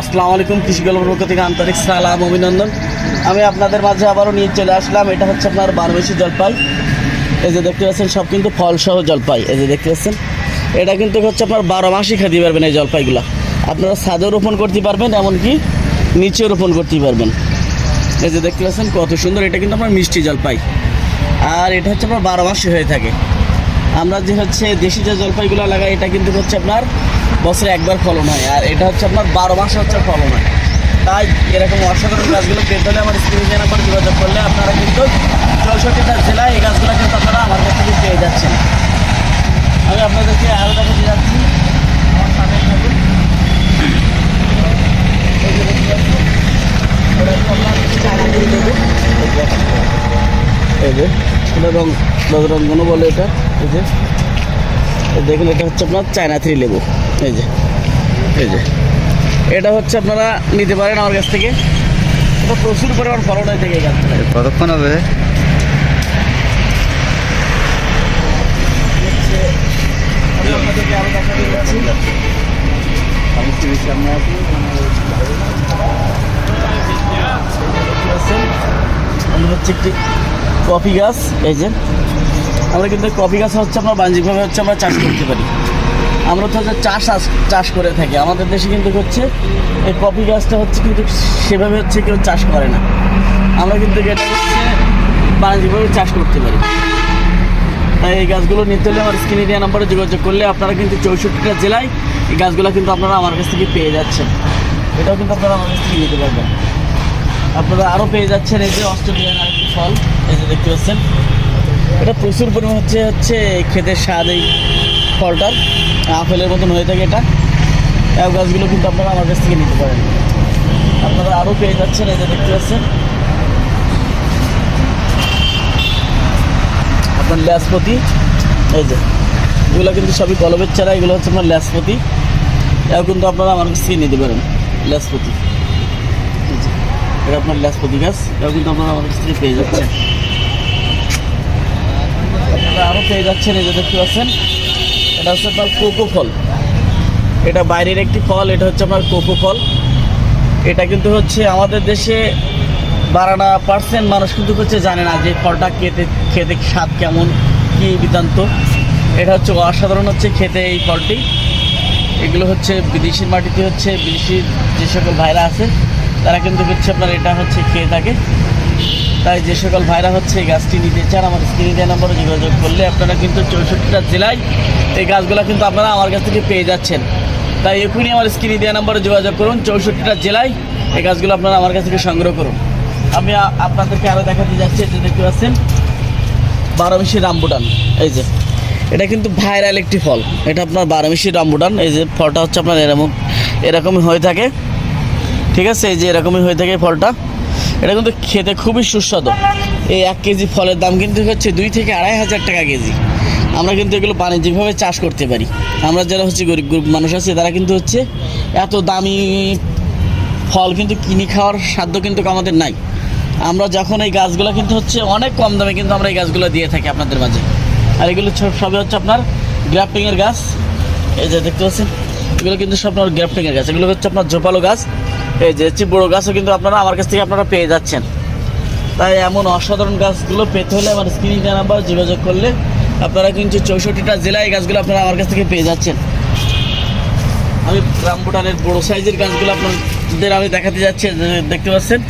আসসালামু আলাইকুম, কৃষি গল্পের পক্ষ থেকে আন্তরিক সালাম, অভিনন্দন। আমি আপনাদের মাঝে আবারও নিয়ে চলে আসলাম। এটা হচ্ছে আপনার বারোমেশি জলপাই। এই যে দেখতে পাচ্ছেন, সব কিন্তু ফলসহ জলপাই। এই যে দেখতে পাচ্ছেন, এটা কিন্তু হচ্ছে আপনার বারো মাসই খেতে পারবেন এই জলপাইগুলো। আপনারা ছাদেও রোপণ করতে পারবেন, এমনকি নিচেও রোপণ করতে পারবেন। এই যে দেখতে পাচ্ছেন, কত সুন্দর, এটা কিন্তু আপনার মিষ্টি জলপাই। আর এটা হচ্ছে আপনার বারো মাসই হয়ে থাকে। আমরা যে হচ্ছে দেশি যে জলপাইগুলো লাগাই, এটা কিন্তু হচ্ছে আপনার বছরে একবার ফলন হয়। আর এটা হচ্ছে আপনার বারো মাসে হচ্ছে ফলন হয়। তাই এরকম অসাধারণ গাছগুলো পেতে হলে আমার স্ক্রিনে করে যোগাযোগ করলে আপনারা কিন্তু চৌষট্টিটা জেলায় এই গাছগুলো কিন্তু আপনারা আমার কাছ থেকে পেয়ে যাচ্ছেন। আমি আপনাদেরকে আরও দেখাতে যাচ্ছি আমার সামনে থাকুন এই যে দেখতে পাচ্ছেন, এটা হচ্ছে আপনার চায়না কুড়ি লেবু। এই যে দেখেন। এই যে এটা রং রঙ্গনও বলে এটা এই যে। দেখুন এটা হচ্ছে আপনার চায়না থ্রি লেবু। এই যে এই যে। এটা হচ্ছে আপনারা নিতে পারেন আমার কাছ থেকে। এটা প্রচুর পরিমাণ ফলন হয়ে থাকে। কতক্ষণ হবে? হচ্ছে আমি আপনাদেরকে আরও দেখাতে যাচ্ছি আমি টিভির সামনে আছি দেখতে আমি হচ্ছে একটি কফি গাছ, এই যে। আমরা কিন্তু কফি গাছ হচ্ছে আমরা বাণিজ্যিকভাবে হচ্ছে আমরা চাষ করতে পারি। আমরা তো হচ্ছে চাষ চাষ করে থাকি। আমাদের দেশে কিন্তু হচ্ছে এই কফি গাছটা হচ্ছে কিন্তু সেভাবে হচ্ছে কেউ চাষ করে না। আমরা কিন্তু এটা হচ্ছে বাণিজ্যিকভাবে চাষ করতে পারি। তাই এই গাছগুলো নিতে হলে আমার স্ক্রিনে দেওয়া নাম্বারে যোগাযোগ করলে আপনারা কিন্তু চৌষট্টিটা জেলায় এই গাছগুলো কিন্তু আপনারা আমার কাছ থেকে পেয়ে যাচ্ছেন। এটাও কিন্তু আপনারা আমার কাছ থেকে নিতে পারবেন। আপনারা আরও পেয়ে যাচ্ছেন এই যে অস্ট্রেলিয়ান আরেকটি ফল, এই যে দেখতে পাচ্ছেন। এটা প্রচুর পরিমাণ হচ্ছে হচ্ছে খেতে স্বাদ এই ফলটার। আপেলের মতন হয়ে থাকে এটা। এই গাছগুলো কিন্তু আপনারা আমার কাছ থেকে নিতে পারেন। আপনারা আরও পেয়ে যাচ্ছেন এই যে দেখতে পাচ্ছেন। আপনার ল্যাসপতি, এই যে। এগুলো কিন্তু সবই কলমের চারা, এগুলো হচ্ছে আপনার ল্যাসপতি। এও কিন্তু আপনারা আমার কাছ থেকে নিতে পারেন ল্যাসপতি। এটা আপনার ল্যাসপতি গাছ এও কিন্তু আপনারা আমার কাছ পেয়ে যাচ্ছেন। আপনারা আরও পেয়ে যাচ্ছেন এই যে দেখতে পাচ্ছেন। এটা হচ্ছে আপনার কোকো ফল। এটা বাইরের একটি ফল, এটা হচ্ছে আপনার কোকো ফল। এটা কিন্তু হচ্ছে আমাদের দেশে বারানা পার্সেন্ট মানুষ কিন্তু হচ্ছে জানে না যে ফলটা খেতে খেতে স্বাদ কেমন, কি বৃত্তান্ত এটা হচ্ছে অসাধারণ হচ্ছে খেতে এই ফলটি। এগুলো হচ্ছে বিদেশির মাটিতে হচ্ছে বিদেশি যে সকল ভাইরা আছে তারা কিন্তু হচ্ছে আপনার এটা হচ্ছে খেয়ে থাকে। তাই যে সকল ভাইরা হচ্ছে এই গাছটি নিতে চান আমার স্ক্রিনে দেওয়া নম্বরে যোগাযোগ করলে আপনারা কিন্তু চৌষট্টিটা জেলায় এই গাছগুলো কিন্তু আপনারা আমার কাছ থেকে পেয়ে যাচ্ছেন। তাই এখনই আমার স্ক্রিনে দেওয়া নম্বরে যোগাযোগ করুন, চৌষট্টিটা জেলায় এই গাছগুলো আপনারা আমার কাছ থেকে সংগ্রহ করুন। আমি আপনাদেরকে আরও দেখাতে যাচ্ছি যে দেখতে পাচ্ছেন বারোমিশি রামবুটান, এই যে। এটা কিন্তু ভাইরাল একটি ফল। এটা আপনার বারোমিশি রামবুটান, এই যে ফলটা হচ্ছে আপনার এরকম এরকমই হয়ে থাকে। ঠিক আছে, এই যে এরকমই হয়ে থাকে ফলটা। এটা কিন্তু খেতে খুবই সুস্বাদু। এই এক কেজি ফলের দাম কিন্তু হচ্ছে দুই থেকে আড়াই হাজার টাকা কেজি। আমরা কিন্তু এগুলো বাণিজ্যিকভাবে চাষ করতে পারি। আমরা যারা হচ্ছে গরিব গরিব মানুষ আছে, তারা কিন্তু হচ্ছে এত দামি ফল কিন্তু কিনে খাওয়ার সাধ্য কিন্তু আমাদের নাই। আমরা যখন এই গাছগুলো কিন্তু হচ্ছে অনেক কম দামে কিন্তু আমরা এই গাছগুলো দিয়ে থাকি আপনাদের মাঝে। আর এগুলো সবই হচ্ছে আপনার গ্রাফটিংয়ের গাছ। এই যে দেখতে পাচ্ছেন, এগুলো কিন্তু সব আপনার গ্রাফটিংয়ের গাছ। এগুলো হচ্ছে আপনার জোপালো গাছ। এই যে হচ্ছে বড়ো গাছও কিন্তু আপনারা আমার কাছ থেকে আপনারা পেয়ে যাচ্ছেন। তাই এমন অসাধারণ গাছগুলো পেতে হলে আমার স্ক্রিনে নাম্বার যোগাযোগ করলে আপনারা কিন্তু চৌষট্টিটা জেলায় গাছগুলো আপনারা আমার কাছ থেকে পেয়ে যাচ্ছেন। আমি রামবুটানের বড় সাইজের গাছগুলো আপনাদের আমি দেখাতে যাচ্ছি দেখতে পাচ্ছেন?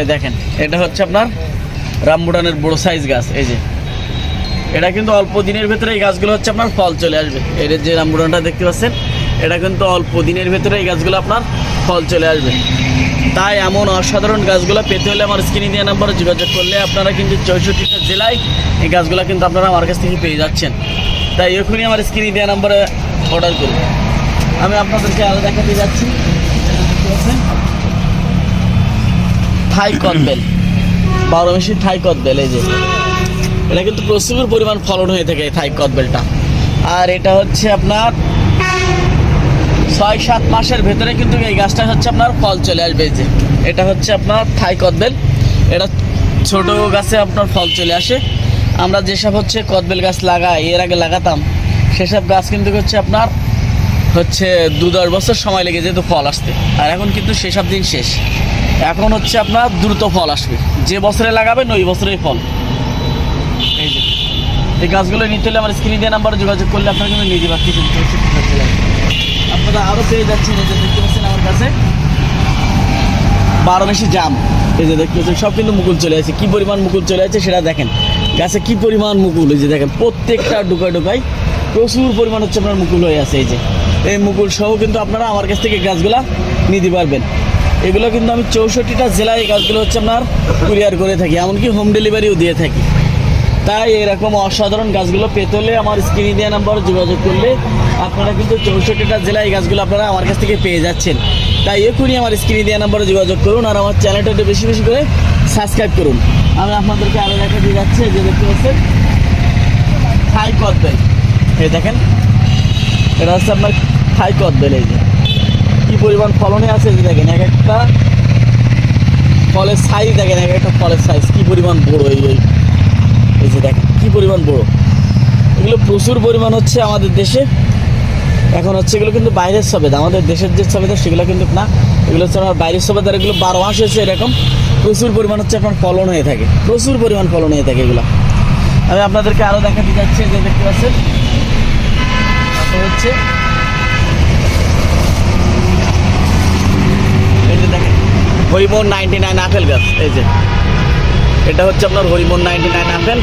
এই দেখেন, এটা হচ্ছে আপনার রামবুটানের বড় সাইজ গাছ, এই যে। এটা কিন্তু অল্প দিনের ভেতরে এই গাছগুলো হচ্ছে আপনার ফল চলে আসবে। এর যে রামবুটানটা দেখতে পাচ্ছেন, এটা কিন্তু অল্প দিনের ভেতরে এই গাছগুলো আপনার ফল চলে আসবে। তাই এমন অসাধারণ গাছগুলো পেতে হলে আমার স্ক্রিনে দেওয়া নাম্বারে যোগাযোগ করলে আপনারা কিন্তু চৌষট্টিটা জেলায় এই গাছগুলো কিন্তু আপনারা আমার কাছ থেকে পেয়ে যাচ্ছেন। তাই এখনই আমার স্ক্রিনে দেওয়া নাম্বারে অর্ডার করুন। আমি আপনাদেরকে আরও দেখাতে যাচ্ছি? থাই কদবেল বারো মেশি থাই কদবেল এই যে। এটা কিন্তু প্রচুর পরিমাণ ফলন হয়ে থাকে এই থাই কদবেলটা আর এটা হচ্ছে আপনার ছয় সাত মাসের ভেতরে কিন্তু এই গাছটা হচ্ছে আপনার ফল চলে আসবে যে। এটা হচ্ছে আপনার থাই কদবেল। এটা ছোট গাছে আপনার ফল চলে আসে। আমরা যেসব হচ্ছে কদবেল গাছ লাগাই, এর আগে লাগাতাম, সেসব গাছ কিন্তু হচ্ছে আপনার হচ্ছে দু দশ বছর সময় লেগে যেত ফল আসতে। আর এখন কিন্তু সেসব দিন শেষ। এখন হচ্ছে আপনার দ্রুত ফল আসবে। যে বছরে লাগাবেন, ওই বছরেই ফল। এই যে। এই গাছগুলো নিতে হলে আমার স্ক্রিনে দেওয়া নাম্বারে যোগাযোগ করলে আপনারা কিন্তু নিতে পারতেছেন আপনারা আরও পেয়ে যাচ্ছেন এই যে দেখতে পাচ্ছেন আমার কাছে। বারো জাম। এই যে দেখতে পাচ্ছেন, সব কিন্তু মুকুল চলে আছে কি পরিমাণ মুকুল চলে আছে সেটা দেখেন। গাছে কি পরিমাণ মুকুল? এই যে দেখেন, প্রত্যেকটা ডুকায় ডুকায় প্রচুর পরিমাণ হচ্ছে আপনার মুকুল হয়ে আছে। এই যে, এই মুকুল সহ কিন্তু আপনারা আমার কাছ থেকে গাছগুলা নিতে পারবেন। এগুলো কিন্তু আমি চৌষট্টিটা জেলায় এই গাছগুলো হচ্ছে আপনার কুরিয়ার করে থাকি, এমনকি হোম ডেলিভারিও দিয়ে থাকি। তাই এরকম অসাধারণ গাছগুলো পেতে হলে আমার স্ক্রিনে দেওয়া নাম্বার যোগাযোগ করলে আপনারা কিন্তু চৌষট্টিটা জেলায় এই গাছগুলো আপনারা আমার কাছ থেকে পেয়ে যাচ্ছেন। তাই এখনই আমার স্ক্রিনে দেওয়া নাম্বারে যোগাযোগ করুন আর আমার চ্যানেলটা একটু বেশি বেশি করে সাবস্ক্রাইব করুন। আমি আপনাদেরকে আরও দেখা দিয়ে যাচ্ছি যে দেখতে পাচ্ছেন, থাই কদবেল। এই দেখেন, এটা হচ্ছে আপনার থাই কদবেল, এই যে। কী পরিমাণ ফলনে আছে যে দেখেন, এক একটা ফলের সাইজ দেখেন, এক একটা ফলের সাইজ কী পরিমাণ বড় এই এই যে দেখেন, কী পরিমাণ বড়। এগুলো প্রচুর পরিমাণ হচ্ছে আমাদের দেশে। এখন হচ্ছে এগুলো কিন্তু বাইরের সবেদা আমাদের দেশের যে সবেদা সেগুলো কিন্তু না, এগুলো হচ্ছে আমার বাইরের সবেদার এগুলো বারো মাস হয়েছে এরকম, প্রচুর পরিমাণ হচ্ছে আপনার ফলন হয়ে থাকে, প্রচুর পরিমাণ ফলন হয়ে থাকে এগুলো। আমি আপনাদেরকে আরও দেখাতে যাচ্ছি যে দেখতে পাচ্ছেন। হচ্ছে হরিমোহন নাইনটি নাইন আপেল গাছ, এই যে। এটা হচ্ছে আপনার হরিমোহন নাইনটি নাইন আপেল,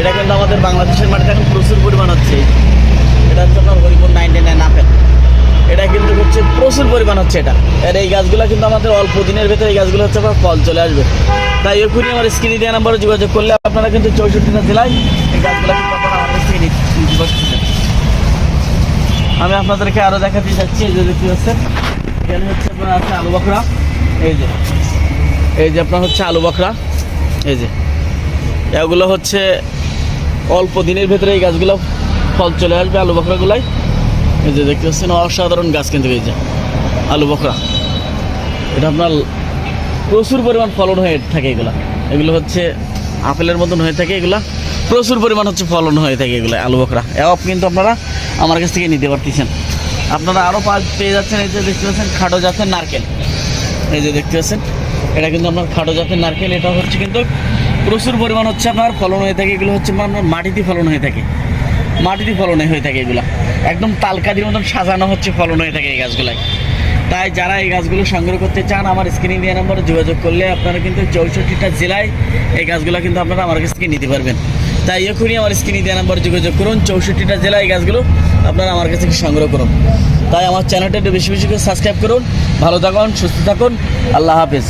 এটা কিন্তু আমাদের বাংলাদেশের মাটিতে এখন প্রচুর পরিমাণ হচ্ছে। এটা হচ্ছে আপনার হরিপুর নাইনটি নাইন আপেল এটা কিন্তু হচ্ছে প্রচুর পরিমাণ হচ্ছে এটা। আর এই গাছগুলো কিন্তু আমাদের অল্প দিনের ভেতরে এই গাছগুলো হচ্ছে আপনার ফল চলে আসবে। তাই এখনই আমার স্ক্রিনে দেওয়া নাম্বারে যোগাযোগ করলে আপনারা কিন্তু চৌষট্টিটা জেলায় এই গাছগুলো কিন্তু আপনারা নিতে পারতেছেন আমি আপনাদেরকে আরও দেখাতে চাচ্ছি এই যে দেখতে পাচ্ছেন? এখানে হচ্ছে আপনার আছে আলু বখরা। এই যে এই যে আপনার হচ্ছে আলু বখরা। এই যে, এগুলো হচ্ছে অল্প দিনের ভেতরে এই গাছগুলো ফল চলে আসবে, আলু বখরাগুলাই এই যে দেখতে পাচ্ছেন, অসাধারণ গাছ কিন্তু এই যে, আলু বখরা। এটা আপনার প্রচুর পরিমাণ ফলন হয়ে থাকে এগুলা। এগুলো হচ্ছে আপেলের মতন হয়ে থাকে এগুলা। প্রচুর পরিমাণ হচ্ছে ফলন হয়ে থাকে এগুলো, আলু বখরা। এও কিন্তু আপনারা আমার কাছ থেকে নিতে পারতেছেন। আপনারা আরও পাঁচ পেয়ে যাচ্ছেন, এই যে দেখতে পাচ্ছেন, খাটো জাতের নারকেল। এই যে দেখতে পাচ্ছেন, এটা কিন্তু আপনার খাটো জাতের নারকেল, এটা হচ্ছে কিন্তু প্রচুর পরিমাণ হচ্ছে আপনার ফলন হয়ে থাকে, এগুলো হচ্ছে আপনার মাটিতে ফলন হয়ে থাকে। মাটিতে ফলন হয়ে থাকে এগুলা। একদম তালকাদির মতন সাজানো হচ্ছে ফলন হয়ে থাকে এই গাছগুলাই তাই যারা এই গাছগুলো সংগ্রহ করতে চান, আমার স্ক্রিনে দেওয়া নম্বরে যোগাযোগ করলে আপনারা কিন্তু চৌষট্টিটা জেলায় এই গাছগুলো কিন্তু আপনারা আমার কাছ থেকে নিতে পারবেন। তাই এখনই আমার স্ক্রিনে দেওয়া নম্বরে যোগাযোগ করুন, চৌষট্টিটা জেলায় এই গাছগুলো আপনারা আমার কাছ থেকে সংগ্রহ করুন। তাই আমার চ্যানেলটা একটু বেশি বেশি করে সাবস্ক্রাইব করুন। ভালো থাকুন, সুস্থ থাকুন। আল্লাহ হাফেজ।